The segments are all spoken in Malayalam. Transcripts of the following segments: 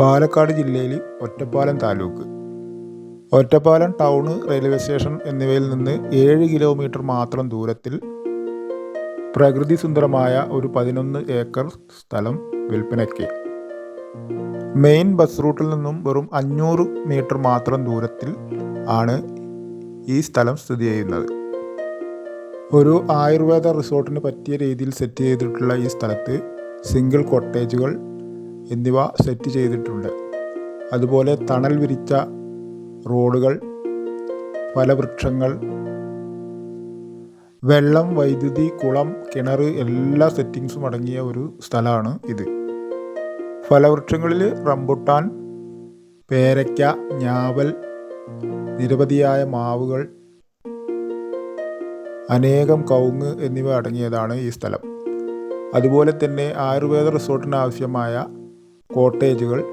പാലക്കാട് ജില്ലയിൽ Ottapalam taluk. Ottapalam town railway station എന്നിവയിൽ നിന്ന് ഏഴ് കിലോമീറ്റർ മാത്രം ദൂരത്തിൽ പ്രകൃതി സുന്ദരമായ ഒരു പതിനൊന്ന് ഏക്കർ സ്ഥലം വിൽപ്പനയ്ക്ക്. മെയിൻ ബസ് റൂട്ടിൽ നിന്നും വെറും അഞ്ഞൂറ് മീറ്റർ മാത്രം ദൂരത്തിൽ ആണ് ഈ സ്ഥലം സ്ഥിതി ചെയ്യുന്നത്. ഒരു ആയുർവേദ റിസോർട്ടിന് പറ്റിയ രീതിയിൽ സെറ്റ് ചെയ്തിട്ടുള്ള ഈ സ്ഥലത്ത് സിംഗിൾ കോട്ടേജുകൾ എന്നിവ സെറ്റ് ചെയ്തിട്ടുണ്ട്. അതുപോലെ തണൽ വിരിച്ച റോഡുകൾ ഫലവൃക്ഷങ്ങൾ വെള്ളം വൈദ്യുതി കുളം കിണർ എല്ലാ സെറ്റിങ്സും അടങ്ങിയ ഒരു സ്ഥലമാണ് ഇത്. ഫലവൃക്ഷങ്ങളിൽ റംബുട്ടാൻ പേരയ്ക്ക ഞാവൽ നിരവധിയായ മാവുകൾ അനേകം കവുങ്ങ് എന്നിവ അടങ്ങിയതാണ് ഈ സ്ഥലം. അതുപോലെ തന്നെ ആയുർവേദ റിസോർട്ടിന് ആവശ്യമായ കോട്ടേജുകൾ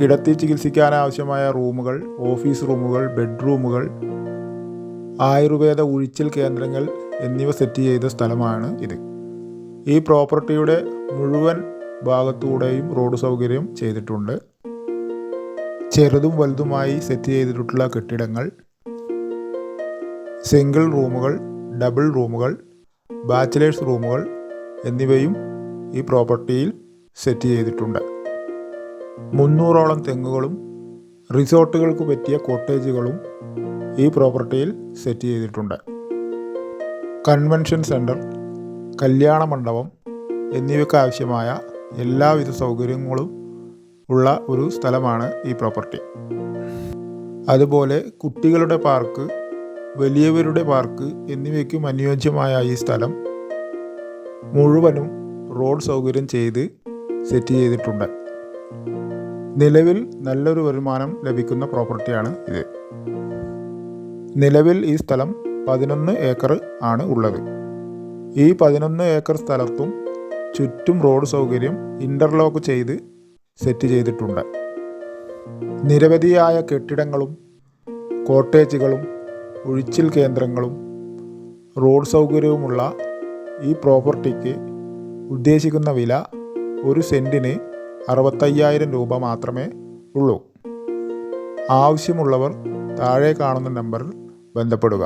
കിടത്തി ചികിത്സിക്കാൻ ആവശ്യമായ റൂമുകൾ ഓഫീസ് റൂമുകൾ ബെഡ്റൂമുകൾ ആയുർവേദ ഉഴിച്ചിൽ കേന്ദ്രങ്ങൾ എന്നിവ സെറ്റ് ചെയ്ത സ്ഥലമാണ് ഇത്. ഈ പ്രോപ്പർട്ടിയുടെ മുഴുവൻ ഭാഗത്തൂടെയും റോഡ് സൗകര്യം ചെയ്തിട്ടുണ്ട്. ചെറുതും വലുതുമായി സെറ്റ് ചെയ്തിട്ടുള്ള കെട്ടിടങ്ങൾ സിംഗിൾ റൂമുകൾ ഡബിൾ റൂമുകൾ ബാച്ചിലേഴ്സ് റൂമുകൾ എന്നിവയും ഈ പ്രോപ്പർട്ടിയിൽ സെറ്റ് ചെയ്തിട്ടുണ്ട്. മുന്നൂറോളം തെങ്ങുകളും റിസോർട്ടുകൾക്ക് പറ്റിയ കോട്ടേജുകളും ഈ പ്രോപ്പർട്ടിയിൽ സെറ്റ് ചെയ്തിട്ടുണ്ട്. കൺവെൻഷൻ സെന്റർ കല്യാണ മണ്ഡപം എന്നിവയ്ക്ക് ആവശ്യമായ എല്ലാവിധ സൗകര്യങ്ങളും ഉള്ള ഒരു സ്ഥലമാണ് ഈ പ്രോപ്പർട്ടി. അതുപോലെ കുട്ടികളുടെ പാർക്ക് വലിയവരുടെ പാർക്ക് എന്നിവയ്ക്കും അനുയോജ്യമായ ഈ സ്ഥലം മുഴുവനും റോഡ് സൗകര്യം ചെയ്ത് സെറ്റ് ചെയ്തിട്ടുണ്ട്. നിലവിൽ നല്ലൊരു വരുമാനം ലഭിക്കുന്ന പ്രോപ്പർട്ടിയാണ് ഇത്. നിലവിൽ ഈ സ്ഥലം പതിനൊന്ന് ഏക്കർ ആണ് ഉള്ളത്. ഈ പതിനൊന്ന് ഏക്കർ സ്ഥലത്തും ചുറ്റും റോഡ് സൗകര്യം ഇന്റർലോക്ക് ചെയ്ത് സെറ്റ് ചെയ്തിട്ടുണ്ട്. നിരവധിയായ കെട്ടിടങ്ങളും കോട്ടേജുകളും ഒഴിച്ചിൽ കേന്ദ്രങ്ങളും റോഡ് സൗകര്യവുമുള്ള ഈ പ്രോപ്പർട്ടിക്ക് ഉദ്ദേശിക്കുന്ന വില ഒരു സെന്റിന് അറുപത്തയ്യായിരം രൂപ മാത്രമേ ഉള്ളൂ. ആവശ്യമുള്ളവർ താഴെ കാണുന്ന നമ്പറിൽ ബന്ധപ്പെടുക.